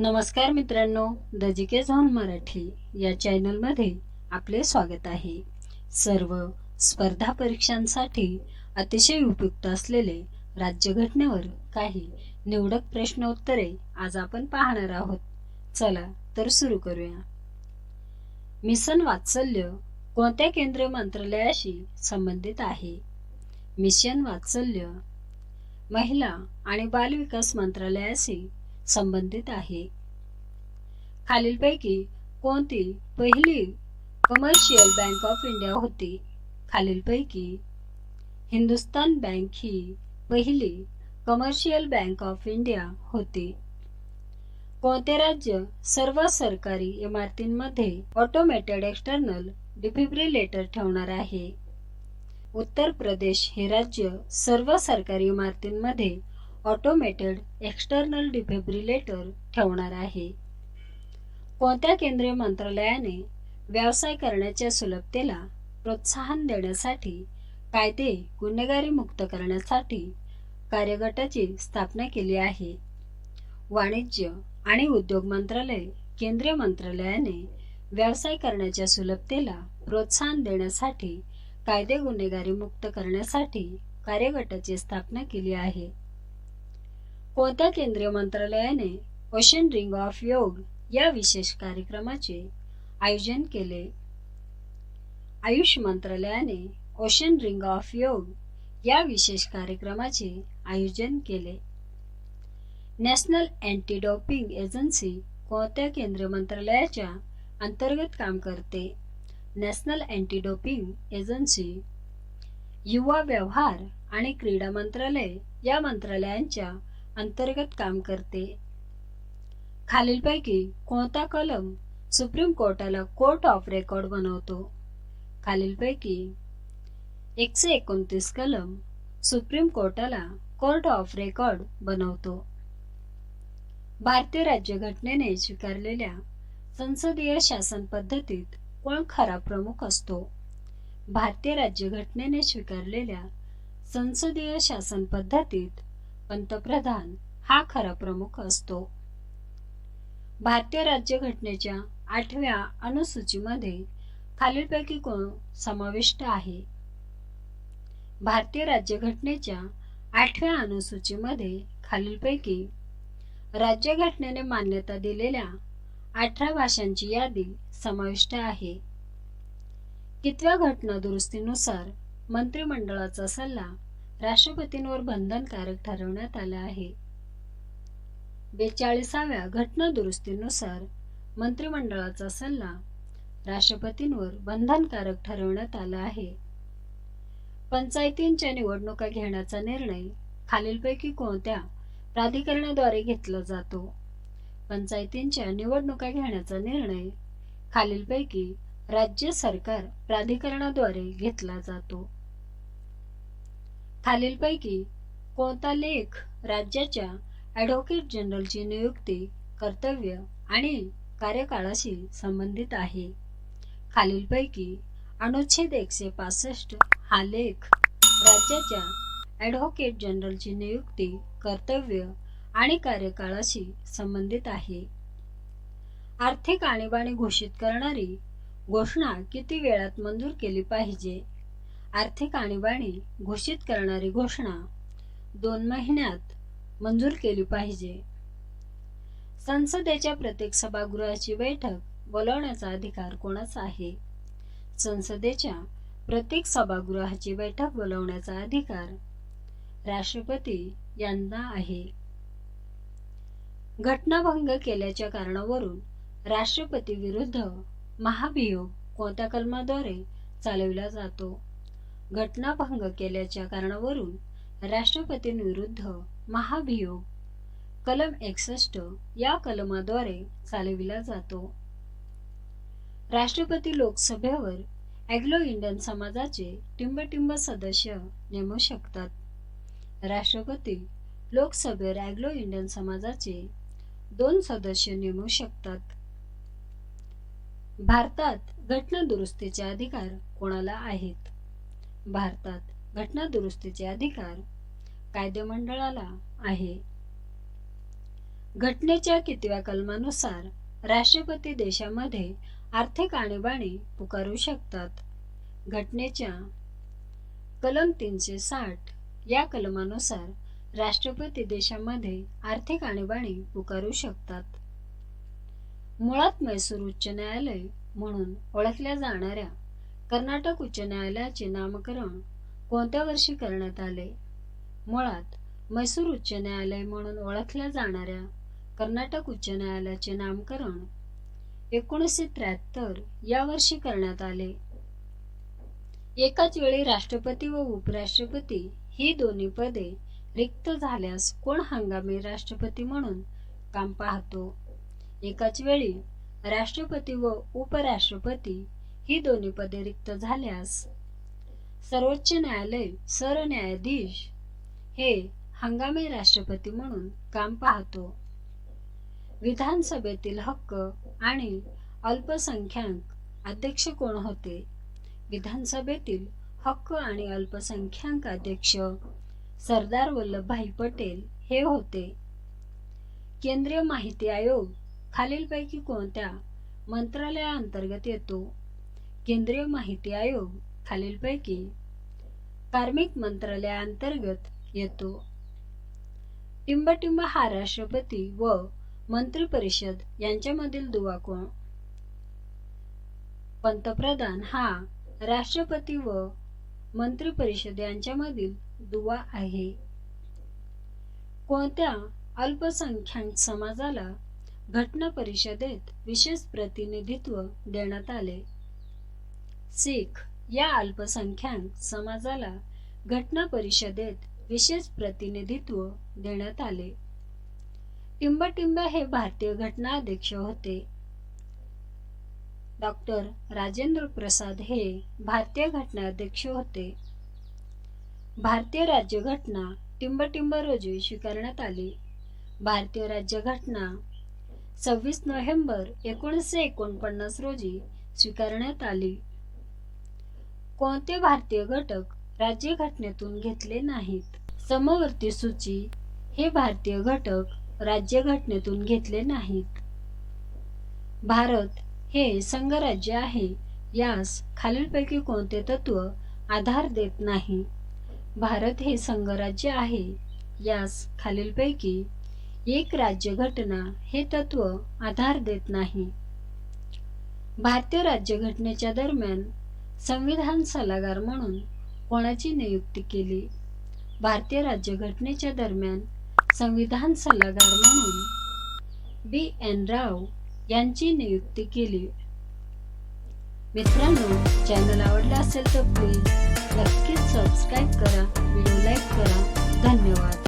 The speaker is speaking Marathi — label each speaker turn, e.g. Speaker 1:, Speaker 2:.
Speaker 1: नमस्कार मित्रांनो द जी के झॉन मराठी या चॅनलमध्ये आपले स्वागत आहे. सर्व स्पर्धा परीक्षांसाठी अतिशय उपयुक्त असलेले राज्यघटनेवर काही निवडक प्रश्नोत्तरे आज आपण पाहणार आहोत. चला तर सुरू करूया. मिशन वात्सल्य कोणत्या केंद्रीय मंत्रालयाशी संबंधित आहे? मिशन वात्सल्य महिला आणि बालविकास मंत्रालयाशी संबंधित आहे. खालीलपैकी कोणती पहिली कमर्शियल बँक ऑफ इंडिया होती? खालीलपैकी हिंदुस्तान बँक ही पहिली कमर्शियल बँक ऑफ इंडिया होती. कोणते राज्य सर्व सरकारी इमारतींमध्ये ऑटोमेटेड एक्सटर्नल डिफिब्रिलेटर ठेवणार आहे? उत्तर प्रदेश हे राज्य सर्व सरकारी इमारतींमध्ये ऑटोमेटेड एक्सटर्नल डिफेब्रिलेटर ठेवणार आहे. कोणत्या केंद्रीय मंत्रालयाने व्यवसाय करण्याच्या सुलभतेला प्रोत्साहन देण्यासाठी कायदे गुन्हेगारी मुक्त करण्यासाठी कार्यगटाची स्थापना केली आहे? वाणिज्य आणि उद्योग मंत्रालय केंद्रीय मंत्रालयाने व्यवसाय करण्याच्या सुलभतेला प्रोत्साहन देण्यासाठी कायदे गुन्हेगारी मुक्त करण्यासाठी कार्यगटाची स्थापना केली आहे. कोणत्या केंद्रीय मंत्रालयाने ओशन रिंग ऑफ योग या विशेष कार्यक्रमाचे आयोजन केले? आयुष मंत्रालयाने ओशन रिंग ऑफ योग या विशेष कार्यक्रमाचे आयोजन केले. नॅशनल अँटी डोपिंग एजन्सी कोणत्या केंद्रीय मंत्रालयाच्या अंतर्गत काम करते? नॅशनल अँटी डोपिंग एजन्सी युवा व्यवहार आणि क्रीडा मंत्रालय या मंत्रालयांच्या अंतर्गत काम करते. खालीलपैकी कोणता कलम सुप्रीम कोर्टाला कोर्ट ऑफ रेकॉर्ड बनवतो? खालीलपैकी एकशे एकोणतीस कलम सुप्रीम कोर्टाला कोर्ट ऑफ रेकॉर्ड बनवतो. भारतीय राज्यघटनेने स्वीकारलेल्या संसदीय शासन पद्धतीत कोण खरा प्रमुख असतो? भारतीय राज्यघटनेने स्वीकारलेल्या संसदीय शासन पद्धतीत पंतप्रधान हा खरा प्रमुख असतो. भारतीय राज्यघटनेच्या आठव्या अनुसूचीमध्ये खालीलपैकी कोण समाविष्ट आहे? भारतीय राज्यघटनेच्या आठव्या अनुसूचीमध्ये खालीलपैकी राज्यघटनेने मान्यता दिलेल्या अठरा भाषांची यादी समाविष्ट आहे. कितव्या घटना दुरुस्तीनुसार मंत्रिमंडळाचा सल्ला राष्ट्रपतींवर बंधनकारक ठरवण्यात आला आहे. बेचाळीसाव्या घटना दुरुस्तीनुसार मंत्रिमंडळाचा सल्ला राष्ट्रपतींवर बंधनकारक ठरवण्यात आला आहे. पंचायतींच्या निवडणुका घेण्याचा निर्णय खालीलपैकी कोणत्या प्राधिकरणाद्वारे घेतला जातो? पंचायतींच्या निवडणुका घेण्याचा निर्णय खालीलपैकी राज्य सरकार प्राधिकरणाद्वारे घेतला जातो. खालीलपैकी कोणता लेख राज्याच्या ॲडव्होकेट जनरलची नियुक्ती कर्तव्य आणि कार्यकाळाशी संबंधित आहे? खालीलपैकी अनुच्छेद एकशे पासष्ट हा लेख राज्याच्या ॲडव्होकेट जनरलची नियुक्ती कर्तव्य आणि कार्यकाळाशी संबंधित आहे. आर्थिक आणीबाणी घोषित करणारी घोषणा किती वेळात मंजूर केली पाहिजे? आर्थिक आणीबाणी घोषित करणारी घोषणा दोन महिन्यात मंजूर केली पाहिजे. संसदेच्या प्रत्येक सभागृहाची बैठक बोलवण्याचा अधिकार कोणाचा आहे? संसदेच्या प्रत्येक सभागृहाची बैठक बोलवण्याचा अधिकार राष्ट्रपती यांना आहे. घटनाभंग केल्याच्या कारणावरून राष्ट्रपती विरुद्ध महाभियोग कोणत्या कलमाद्वारे चालविला जातो? घटनाभंग केल्याच्या कारणावरून राष्ट्रपतींविरुद्ध महाभियोग कलम एकसष्ट या कलमाद्वारे चालविला जातो. राष्ट्रपती लोकसभेवर अँग्लो इंडियन समाजाचे टिंबटिंब सदस्य नेमू शकतात. राष्ट्रपती लोकसभेवर अँग्लो इंडियन समाजाचे दोन सदस्य नेमू शकतात. भारतात घटना दुरुस्तीचे अधिकार कोणाला आहेत? भारतात घटना दुरुस्तीचे अधिकार कायदेमंडळाला आहे. घटनेच्या कितव्या कलमानुसार राष्ट्रपती देशामध्ये आर्थिक आणीबाणी पुकारू शकतात. घटनेच्या कलम तीनशे साठ या कलमानुसार राष्ट्रपती देशामध्ये आर्थिक आणीबाणी पुकारू शकतात. मुळात मैसूर उच्च न्यायालय म्हणून ओळखल्या जाणाऱ्या कर्नाटक उच्च न्यायालयाचे नामकरण कोणत्या वर्षी करण्यात आले? मुळात मैसूर उच्च न्यायालय म्हणून ओळखल्या जाणाऱ्या कर्नाटक उच्च न्यायालयाचे नामकरण एकोणीसशे त्र्याहत्तर या वर्षी करण्यात आले. एकाच वेळी राष्ट्रपती व उपराष्ट्रपती ही दोन्ही पदे रिक्त झाल्यास कोण हंगामी राष्ट्रपती म्हणून काम पाहतो? एकाच वेळी राष्ट्रपती व उपराष्ट्रपती ही दोन्ही पदे रिक्त झाल्यास सर्वोच्च न्यायालय सरन्यायाधीश हे हंगामी राष्ट्रपती म्हणून काम पाहतो. विधानसभेतील हक्क आणि अल्पसंख्याक अध्यक्ष कोण होते? विधानसभेतील हक्क आणि अल्पसंख्याक अध्यक्ष सरदार वल्लभभाई पटेल हे होते. केंद्रीय माहिती आयोग खालीलपैकी कोणत्या मंत्रालयाअंतर्गत येतो? केंद्रीय माहिती आयोग खालीलपैकी कार्मिक मंत्रालयाअंतर्गत येतो. टिंबटिंब हा राष्ट्रपती व मंत्रिपरिषद यांच्यामधील दुवा कोण पंतप्रधान हा राष्ट्रपती व मंत्रिपरिषद यांच्यामधील दुवा आहे. कोणत्या अल्पसंख्याक समाजाला घटना परिषदेत विशेष प्रतिनिधित्व देण्यात आले? सिख या अल्पसंख्याक समाजाला घटना परिषदेत विशेष प्रतिनिधित्व देण्यात आले. टिंबटिंब हे भारतीय घटना अध्यक्ष होते. डॉक्टर राजेंद्र प्रसाद हे भारतीय घटना अध्यक्ष होते. भारतीय राज्यघटना टिंबटिंब रोजी स्वीकारण्यात आली. भारतीय राज्यघटना सव्वीस नोव्हेंबर एकोणीसशे एकोणपन्नास रोजी स्वीकारण्यात आली. कोणते भारतीय घटक राज्यघटनेतून घेतले नाहीत? समवर्ती सूची हे भारतीय घटक राज्यघटनेतून घेतले नाहीत. भारत हे संघराज्य आहे यास खालीलपैकी कोणते तत्व आधार देत नाही? भारत हे संघराज्य आहे यास खालीलपैकी एक राज्यघटना हे तत्व आधार देत नाही. भारतीय राज्यघटनेच्या दरम्यान संविधान सल्लागार म्हणून कोणाची नियुक्ती केली? भारतीय राज्यघटनेच्या दरम्यान संविधान सल्लागार म्हणून बी. एन. राव यांची नियुक्ती केली. मित्रांनो चॅनल आवडला असेल तर प्लीज नक्कीच सबस्क्राईब करा व्हिडिओ लाईक करा. धन्यवाद.